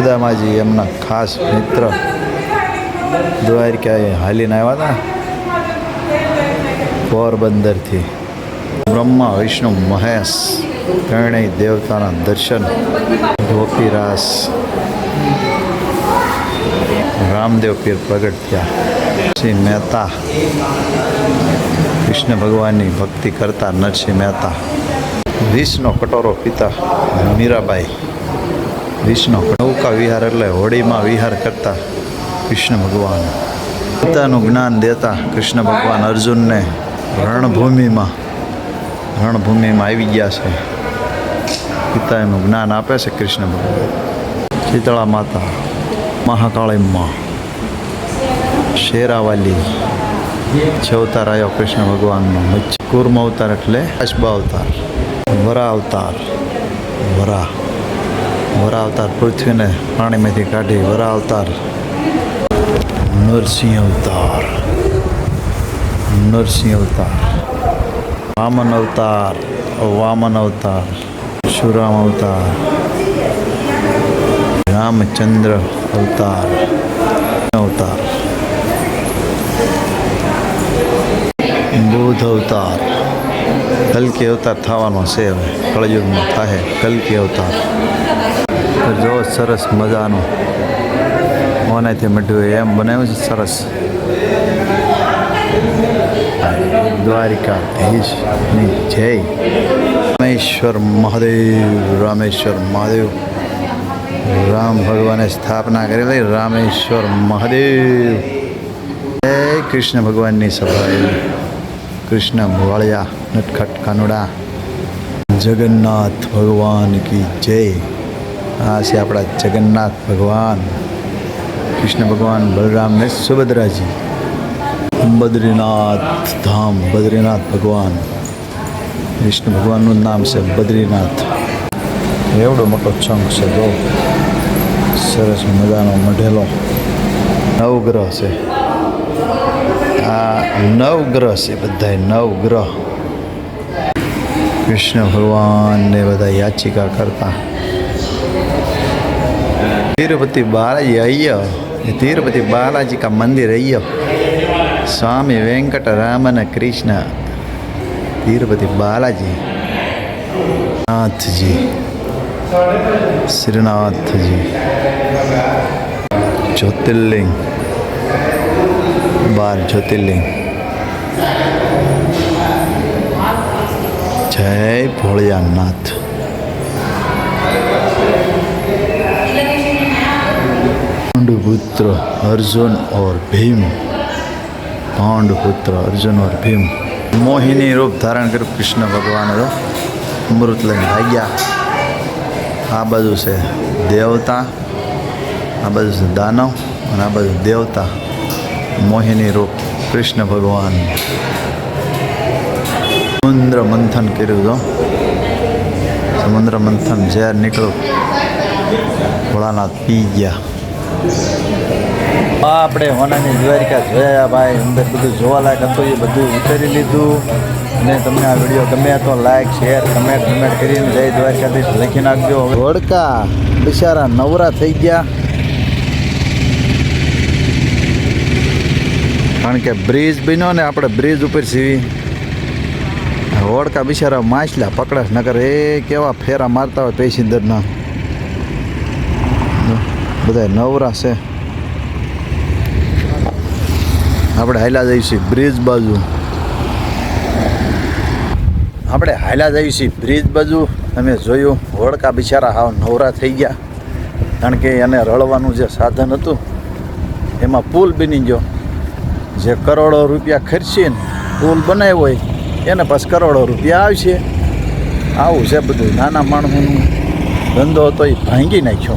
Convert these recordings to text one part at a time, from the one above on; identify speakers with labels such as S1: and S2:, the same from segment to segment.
S1: દાદામાજી એમના ખાસ મિત્ર. દ્વારકાએ હાલીને આવ્યા હતા પોરબંદરથી. બ્રહ્મા, વિષ્ણુ, મહેશ, ત્રણેય દેવતાના દર્શન. ગોપીરાસ, રામદેવ પીર પ્રગટ થયા. શ્રી મહેતા. કૃષ્ણ ભગવાનની ભક્તિ કરતા નરસિંહ મહેતા. વિષનો કટોરો પિતા મીરાબાઈ. વિષ્ણુ નૌકા વિહાર એટલે હોડીમાં વિહાર કરતા કૃષ્ણ ભગવાન. પિતાનું જ્ઞાન દેતા કૃષ્ણ ભગવાન અર્જુનને રણભૂમિમાં રણભૂમિમાં આવી ગયા છે. પિતા એનું જ્ઞાન આપે છે કૃષ્ણ ભગવાન. શીતળા માતા મહાકાળીમાં શેરાવાલી છે અવતાર આવ્યો કૃષ્ણ ભગવાનનો કુર્મ અવતાર એટલે અશ્બા અવતાર વરા અવતાર વરા. વરા અવતાર પૃથ્વીને પાણીમાંથી કાઢી વરા અવતાર નરસિંહ અવતાર નરસિંહ અવતાર વામન અવતાર વામન અવતાર શુરામ અવતાર રામચંદ્ર અવતાર. અવતાર. બુધ અવતાર. કલ્કી અવતાર થવાનો છે હવે. કળયુગમાં થાય કલ્કી અવતાર. જો સરસ મજાનું કોનેથી મઢ્યું એમ બનાવ્યું છે સરસ. દ્વારિકાધીશની જય. રામેશ્વર મહાદેવ રામેશ્વર મહાદેવ. રામ ભગવાને સ્થાપના કરેલી રામેશ્વર મહાદેવ. જય કૃષ્ણ ભગવાનની સભા કૃષ્ણ વાળિયા. નટખટ કાનોડા જગન્નાથ ભગવાન કી જય આ છે આપણા જગન્નાથ ભગવાન કૃષ્ણ ભગવાન બલરામ ને સુભદ્રાજી બદ્રીનાથ ધામ બદ્રીનાથ ભગવાન વિષ્ણુ ભગવાનનું નામ છે બદ્રીનાથ એવડો મોટો ચંક છે જો સરસ મજાનો મઢેલો નવગ્રહ છે। આ નવગ્રહ છે બધા નવગ્રહ કૃષ્ણ ભગવાનને બધા યાચિકા કરતા તિરુપતિ બાલાજી અય્ય તિરુપતિ બાલાજી કા મંદિર અય્ય સ્વામી વેંકટરામન કૃષ્ણ તિરુપતિ બાલાજી નાથજી શ્રીનાથજી જ્યોતિર્લિંગ બાર જ્યોતિર્લિંગ जी ज्योतिर्लिंग बार ज्योतिर्लिंग जय भोलियानाथ पांडुपुत्र अर्जुन और भीम पांडुपुत्र अर्जुन और भीम મોહિની રૂપ ધારણ કર્યું કૃષ્ણ ભગવાન અમૃત લઈને ભાગ્યા આ બાજુ છે દેવતા આ બાજુ છે દાનવ અને આ બાજુ દેવતા મોહિની રૂપ કૃષ્ણ ભગવાન સમુદ્ર મંથન કર્યું તો સમુદ્ર મંથન ઝેર નીકળ્યું ભોળાનાથ પી ગયા આ આપણે હોનાની દ્વારિકા જોયા ભાઈ અંદર બધું જોવાલાયક હતું, એ બધું ઉતારી લીધું. અને તમને આ વીડિયો ગમે તો લાઈક શેર, કમેન્ટ કમેન્ટ કરીને જય દ્વારકાધીશ લખી નાખજો. વડકા બિચારા નવરા થઈ ગયા. કારણ કે બ્રિજ બન્યો ને, આપણે બ્રિજ ઉપર સીવી હોડકા બિચારા માછલા પકડાશ નગર એ કેવા ફેરા મારતા હોય પેસેન્જરના બધા નવરા છે. આપણે હાલ્યા જઈશું બ્રિજ બાજુ. આપણે હાલ્યા જઈશું બ્રિજ બાજુ. તમે જોયું, હોડકા બિચારા હાવ નવરા થઈ ગયા. કારણ કે એને રળવાનું જે સાધન હતું, એમાં પુલ બની ગયો. જે કરોડો રૂપિયા ખર્ચીને પુલ બનાવ્યો હોય એને પાસ કરોડો રૂપિયા આવશે. આવું છે બધું. નાના માણસોનું ધંધો હતો એ ભાંગી નાખ્યો.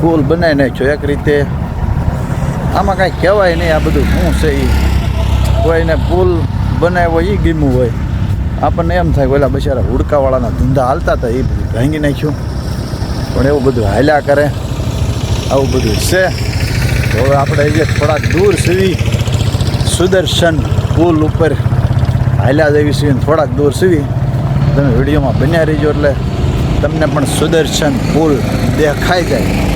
S1: પુલ બનાવી નાખ્યો એક રીતે. આમાં કાંઈ કહેવાય નહીં આ બધું શું છે એ. કોઈને પુલ બનાવ્યો એ ગીમું હોય. આપણને એમ થાય ઓલા બચારા હુડકાવાળાના ધંધા હાલતા હતા એ બધું ભાંગી નાખ્યું. પણ એવું બધું હાલ્યા કરે. આવું બધું છે. હવે આપણે જે થોડાક દૂર સુધી સુદર્શન પુલ ઉપર હાલ્યા જવી છીએ થોડાક દૂર સુધી. તમે વિડીયોમાં બન્યા રહીજો એટલે તમને પણ સુદર્શન પુલ દેખાઈ જાય.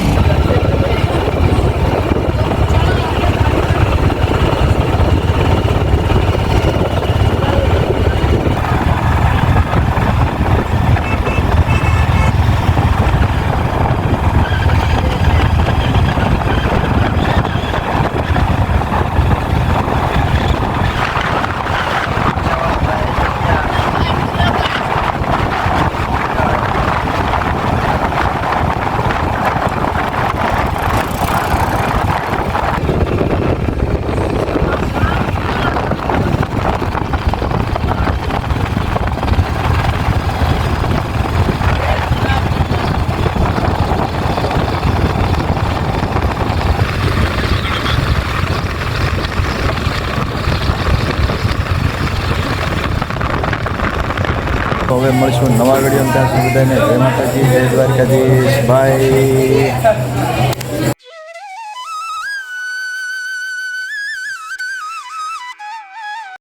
S1: હવે મળશું નવા વીડિયો ત્યાં સુધી બધાને જય માતાજી જય દ્વારકાધીશ. બાય